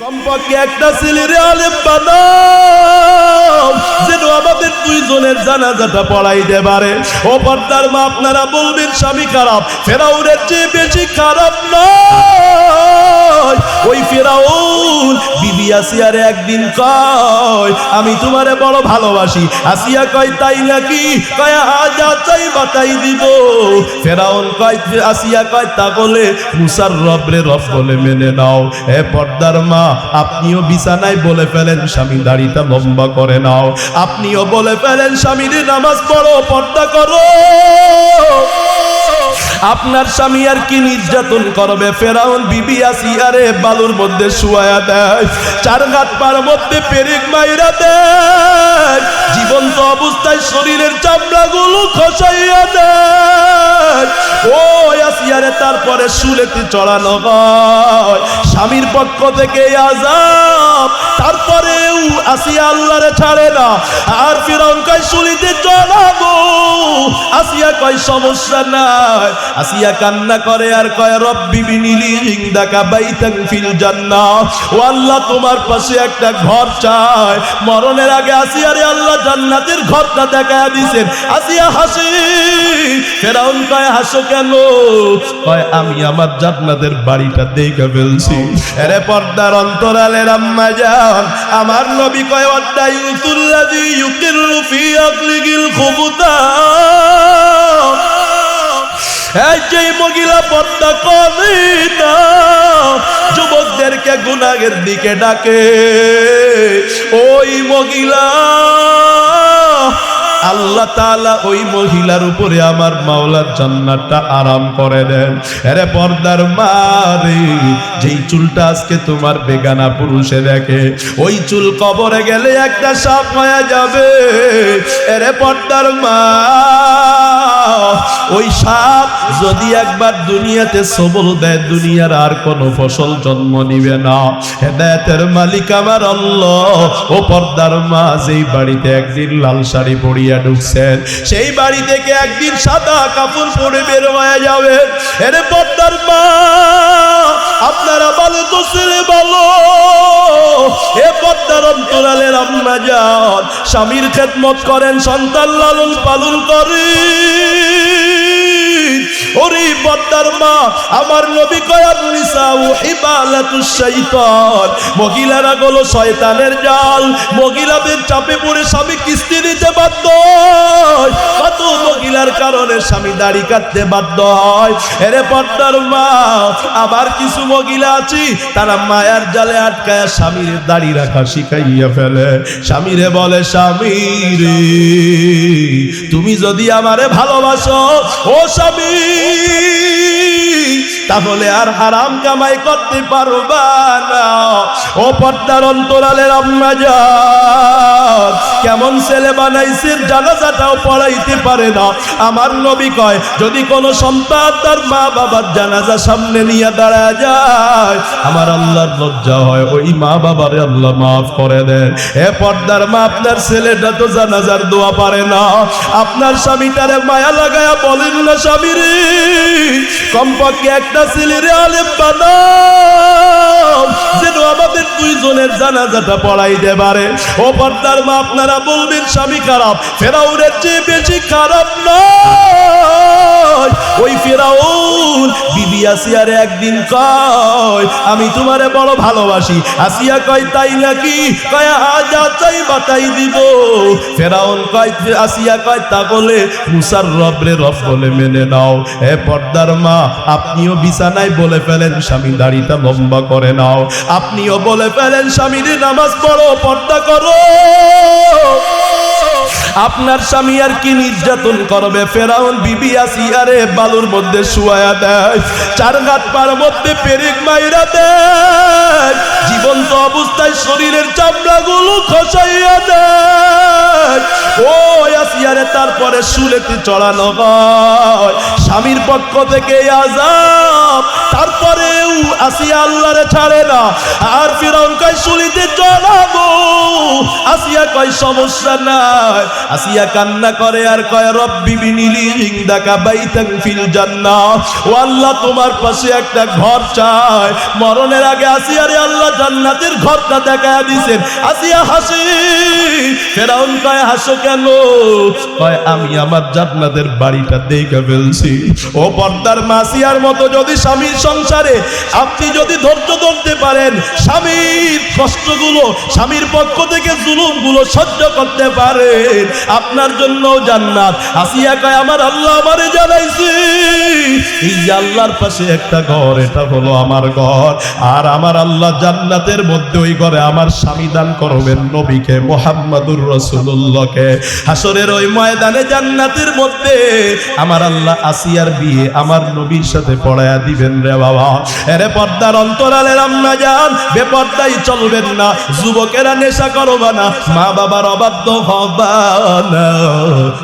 কমপক্ষে একটা ছেলের আলেম বানাও যেন আমাদের দুইজনের জানাজাটা পড়াইতে পারে। ও পর্দার মা, আপনারা বলবেন, স্বামী খারাপ, ফেরাউনের চেয়ে বেশি খারাপ নয় ওই ফেরাউন, বিবি আসিয়ারে একদিন কয়, আমি তোমারে বড় ভালোবাসি। আসিয়া কয়, তাই নাকি? কয় হাজা চাই বাতাই দিব। ফেরাউন কয়, আসিয়া কয়, তা বলে মুসার রবরে রব বলে মেনে নাও। এ পর্দার মা, আপনিও বিছানায় বলে ফেলেন, স্বামী দাড়িটা লম্বা করে নাও। আপনিও বলে ফেলেন, স্বামীর নামাজ পড়ো, পর্দা করো। আপনার স্বামী আর কি নির্যাতন করবে? ফেরাউন বিবি আসিয়ারে বালুর মধ্যে শুয়ায়া দেয়। চার গাত পার মধ্যে পেরেক মাইরা দেয়। জীবন্ত অবস্থায় শরীরের চামড়া গুলো খসাইয়া দেয়। ও আসিয়ারে তারপরে শুলেতে চড়ানো হয়। স্বামীর পক্ষ থেকে আজাব তারপরেও আসিয়া আল্লাহরে ছাড়ে না। আর ফিরাউন কয় শুলিতে চড়াবো আসিয়া কয়, সমস্যা নাই। আসিয়া কান্না করে আর কয়, রব্বি বিনিলি বাইতান ফিল জান্নাহ। ও আল্লাহ, তোমার পাশে একটা ঘর চাই। মরণের আগে আসিয়ারে আল্লাহ জান্নাতের ঘরটা দেখা দিয়েছেন আসিয়া হাসি। ফেরাউন কয়, হাসো কেন? কয় আমি আমার জান্নাতের বাড়িটা দেখে ফেলছি। এরে পর্দার অন্তরালের আম্মা যান আমার নবী কয় অদ্দাই উতুল্লাজি ইউকিরু ফি আকলিগিল খুবুতা। যে মহিলা পর্দা করে না যুবকদেরকে গুনাগের দিকে ডাকে। ওই মহিলা আল্লাহ তালা ওই মহিলার উপরে আমার মাওলার জান্নাতটা আরাম করে দেন। আরে পর্দার মারে, যেই চুলটা আজকে তোমার বেগানা পুরুষে দেখে, ওই চুল কবরে গেলে একটা সাপ হয়ে যাবে। আরে পর্দার মা ওই সাপ যদি একবার দুনিয়াতে সবল দেয়, দুনিয়ার আর কোনো ফসল জন্ম নিবে না। হেদায়েতের মালিক আমার আল্লাহ। ও পর্দার মা যেই বাড়িতে একদিন লাল শাড়ি পরিয়া ঢুকছেন। সেই বাড়ি থেকে একদিন সাদা কাপড় পরে বের হয়ে যাবে এরে পর্দার মা, আপনারা বলো তো ছেলে বলো এ পদ্মার অন্তরালের আম্মা যান স্বামীর খেদমত করেন সন্তান লালন পালন করেন। ওরে পর্দার মা, আমার নবী কয়ার নিসা শাইতান। মহিলারা গুলো শয়তানের জাল। মহিলাদের চাপে পড়ে স্বামী কিস্তি দিতে বাধ্য কত মহিলার কারণে স্বামী দাড়ি কাটতে বাধ্য হয়। এরে পর্দার মা আবার কিছু মহিলা আছি, তারা মায়ার জালে আটকায় স্বামীর দাড়ি রাখা শিখাইয়া ফেলে। স্বামীরে বলে, স্বামী রে তুমি যদি আমারে ভালোবাসো ও স্বামী। তাহলে আর হারাম কামাই করতে পারবা না? ও পর্দার অন্তরালের আম্মা যান কেমন ছেলে বানাইছে জানাজাটাও পড়াইতে পারে না। আমার নবী কয়, যদি কোন সন্তান তার মা বাবার জানাজা সামনে নিয়ে দাঁড়ায় যায়, আমার আল্লাহর লজ্জা হয়, ওই মা বাবারে আল্লাহ মাফ করে দেন। এ পর্দার মা আপনার ছেলেটা তো জানাজার দোয়া পারে না। আপনার স্বামীটারে মায়া লাগায়া বলেন না স্বামী রে কমপক্ষে একটা ছেলের আলেম বানাও যেন আমাদের দুইজনের জানাজাটা পড়াইতে পারে। ও পর্দার মা, আপনারা বলবেন, স্বামী খারাপ চেয়ে বেশি খারাপ নয়। ওই বিবি আসিয়ারে একদিন কয়, আমি তোমারে বড় ভালোবাসি। আসিয়া কয়, তাই নাকি? হাজা চাই বাতাই দিব। ফেরাউন কয়, আসিয়া কয়, তা বলে মুসার রবরে রব বলে মেনে নাও। এ পর্দার মা, আপনিও বিছানায় বলে ফেলেন, স্বামী দাড়িটা লম্বা করে নাও। আপনিও বলে ফেলেন স্বামীর নামাজ পড়ো, পর্দা করো। আপনার স্বামী আর কি নির্যাতন করবে? ফেরাউন, বিবি আসিয়ারে বালুর মধ্যে শুয়ায়া দেয়। চার গাত পার মধ্যে পেরেক মাইরা দেয়। জীবন্ত অবস্থায় শরীরের চামড়াগুলো খসাইয়া দেয়। ও তারপরে শুলেতে চড়ানো হয়। স্বামীর পক্ষ থেকে আজাব তারপরেও আসিয়া আল্লাহরে ছাড়ে না। আর ফিরাউন কয় শুলিতে চড়াবো আসিয়া কয়, সমস্যা নাই। আসিয়া কান্না করে আর কয়, রব্বি বিনিলি ইনদাকা বাইতান ফিল জান্নাহ। ও আল্লাহ, তোমার পাশে একটা ঘর চাই। মরণের আগে আসিয়ারে আল্লাহ জান্নাতের ঘরটা দেখা দিয়েছেন আসিয়া হাসি। ফেরাউন কয়, হাসো কেন? কয়, আমি আমার জান্নাতের বাড়িটা দেখে ফেলছি। ও পর্দার মাসিয়ার মতো যদি স্বামীর সংসারে আপনি যদি ধৈর্য ধরতে পারেন, স্বামীর কষ্টগুলো, স্বামীর পক্ষ থেকে জুলুমগুলো সহ্য করতে পারেন। আপনার জন্য জান্নাত। আসিয়া কয়, আমার আল্লাহ আমারে জানাইছে। এই আল্লাহর পাশে একটা ঘর, এটা হলো আমার ঘর। আর আমার আল্লাহ জান্নাতের মধ্যে ওই ঘরে আমার স্বামী দান করবেন নবীকে, মোহাম্মদুর রসুল্লাহকে হাসরের ওই ময়দানে জান্নাতের মধ্যে আমার আল্লাহ আসিয়ার বিয়ে আমার নবীর সাথে পড়ায়া দিবেন রে। বাবা। এরে পর্দার অন্তরালের আম্মা যান বেপর্দাই চলবেন না, যুবকেরা নেশা করবা না মা বাবার অবাধ্য হবা না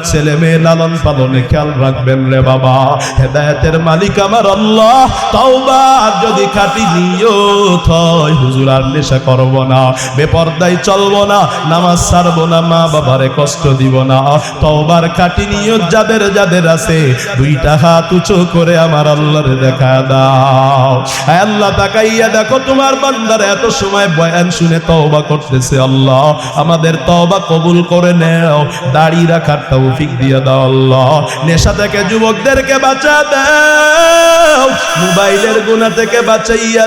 ছেলে মেয়ে লালন পালনে খেয়াল রাখবেন রে বাবা। হেদায়েতের মালিক আমার আল্লাহ, তাওবা যদি খাটি নিয়ত হয়, হুজুর আর নেশা করব না বেপর্দাই চলবো না, নামাজ ছাড়বো না মা বাবারে কষ্ট দিব না। তওবার খাটি নিয়ত যাদের যাদের আছে, দুইটা হাত উঁচু করে আমার আল্লাহরে দেখা দাও। আল্লাহ, তাকাইয়া দেখো, তোমার বান্দার এত সময় বয়ান শুনে তওবা করতেছে, আল্লাহ। আমাদের তওবা কবুল করে নেও। দাড়ি রাখার তৌফিক দিয়ে দাও, আল্লাহ। নেশা থেকে যুবকদেরকে বাঁচা দাও। মোবাইলের গুণা থেকে বাঁচাইয়া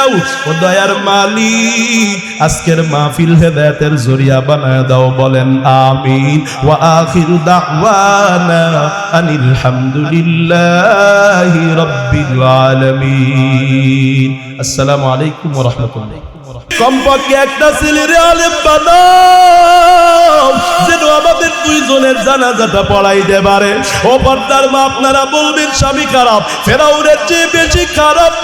দাও, ও দয়ার মালিক। আজকের মাহফিল হেদায়েতের জরিয়া বানায় দাও, বলেন আমিন। ওয়া আখিরু দাওয়ানা আনিল হামদুলিল্লাহি রাব্বিল আলামিন। আসসালামু আলাইকুম ওয়া রাহমাতুল্লাহ। কমপক্ষে একটা ছেলের আলেম বানাও। যেন আমাদের দুইজনের জানাজাটা পড়াইতে পারে ও পর্দার মা, আপনারা বলবেন, স্বামী খারাপ। ফেরাউনের চেয়ে বেশি খারাপ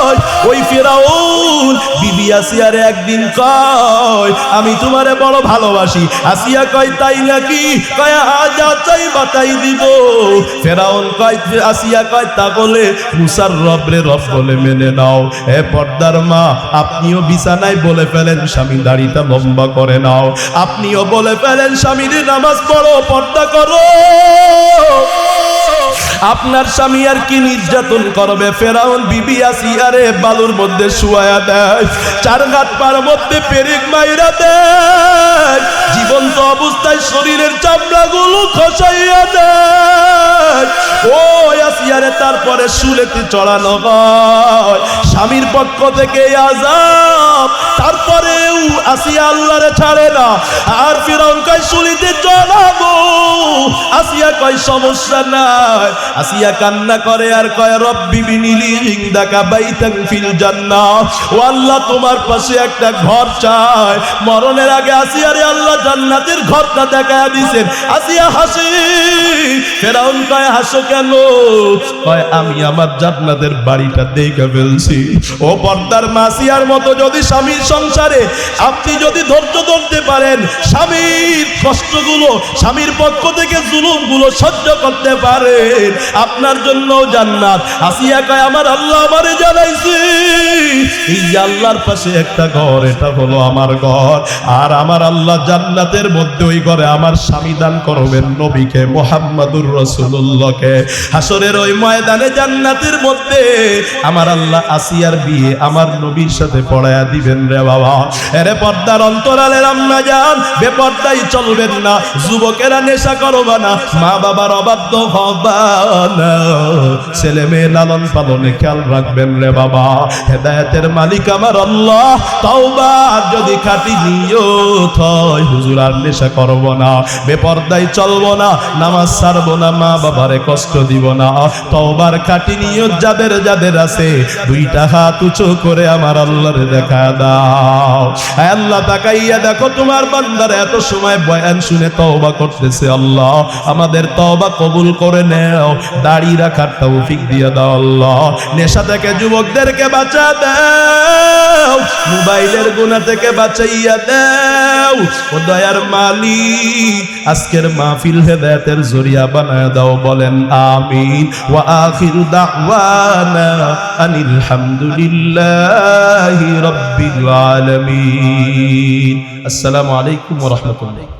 নয় ওই ফেরাউন, বিবি আসিয়ারে একদিন কয়, আমি তোমারে বড় ভালোবাসি। আসিয়া কয়, তাই নাকি? কয়, আজ চাই বাতাই দিব। ফেরাউন কয়, আসিয়া কয়, তা বলে মুসার রবরে রব বলে মেনে নাও। এ পর্দার মা, আপনিও বিছানায় বলে ফেলেন স্বামী দাড়িটা লম্বা করে নাও। আপনিও বলে ফেলেন স্বামীর নামাজ পড়ো, পর্দা করো। আপনার স্বামী আর কি নির্যাতন করবে? ফেরাউন বিবি আসিয়ারে বালুর মধ্যে শুয়ায়া দেয়, চার ঘাট পার মধ্যে পেরেক মাইরা দেয়, জীবন্ত অবস্থায় শরীরের চামড়াগুলো খসাইয়া দেয়। ও আসিয়ারে তারপরে শুলেতে চড়ানো হয়, স্বামীর পক্ষ থেকে আজাব তারপরেও আসিয়া আল্লাহরে ছাড়ে না। আর ফিরাউন কয় শুলিতে চড়াবো আসিয়া কয়, সমস্যা নাই। আসিয়া কান্না করে আর কয়, রব্বি বিনিলি ফিল ও আল্লাহ, তোমার পাশে একটা ঘর মরণের আগে আসিয়ারে আল্লাহ জান্নাতের ঘরটা দেখা দিয়েছেন আসিয়া হাসি। ফেরাউন কয়, হাসো কেন? কয়, আমি আমার জান্নাতের বাড়িটা দেখে ফেলছি। ও পর্দার মাসিয়ার মতো যদি স্বামীর সংসারে আপনি যদি ধৈর্য ধরতে পারেন, স্বামীর কষ্টগুলো, স্বামীর পক্ষ থেকে জুলুমগুলো সহ্য করতে পারেন। আপনার জন্য জান্নাত। আসিয়া কয় আমার আল্লাহ আমারে জানাইছে। এই আল্লাহর পাশে একটা ঘর, এটা হলো আমার ঘর। আর আমার আল্লাহ জান্নাতের মধ্যে ওই ঘরে আমার স্বামী দান করবেন নবীকে, মোহাম্মদুর রসুল্লাহকে হাসরের ওই ময়দানে জান্নাতের মধ্যে আমার আল্লাহ আসিয়ার বিয়ে আমার নবীর সাথে পড়ায়া দিবেন রে বাবা। এরে পর্দার অন্তরালের আম্মা যান বেপর্দাই চলবেন না, যুবকেরা নেশা করবা না, মা বাবার অবাধ্য ছেলে মেয়ে লালন পালনে খেয়াল রাখবেন রে বাবা। হেদায়েতের মালিক আমার যদি খাটি হুজুর আর নেশা করব না বেপর্দাই চলবো না, নামাজ ছাড়বো না, মা বাবারে কষ্ট দিব না। তওবার খাটি নিয়ত যাদের যাদের আছে, দুইটা হাত উঁচু করে আমার আল্লাহরে দেখা দাও। আল্লাহ, তাকাইয়া দেখো তোমার বান্দার এত সময় বয়ান শুনে তওবা করতেছে আল্লাহ। আমাদের তওবা কবুল করে দাড়ি রাখার তৌফিক দিয়ে দাও আল্লাহ। নেশা থেকে যুবকদেরকে বাঁচা দাও। মোবাইলের গুণা থেকে বাঁচাইয়া দাও। ও দয়ার মালিক, আজকের মাহফিল হেদায়েতের জরিয়া বানায় দাও, বলেন আমিন। ওয়া দাওয়ানা আনিল হামদুলিল্লাহি রাব্বিল العالمين. السلام عليكم ورحمة الله.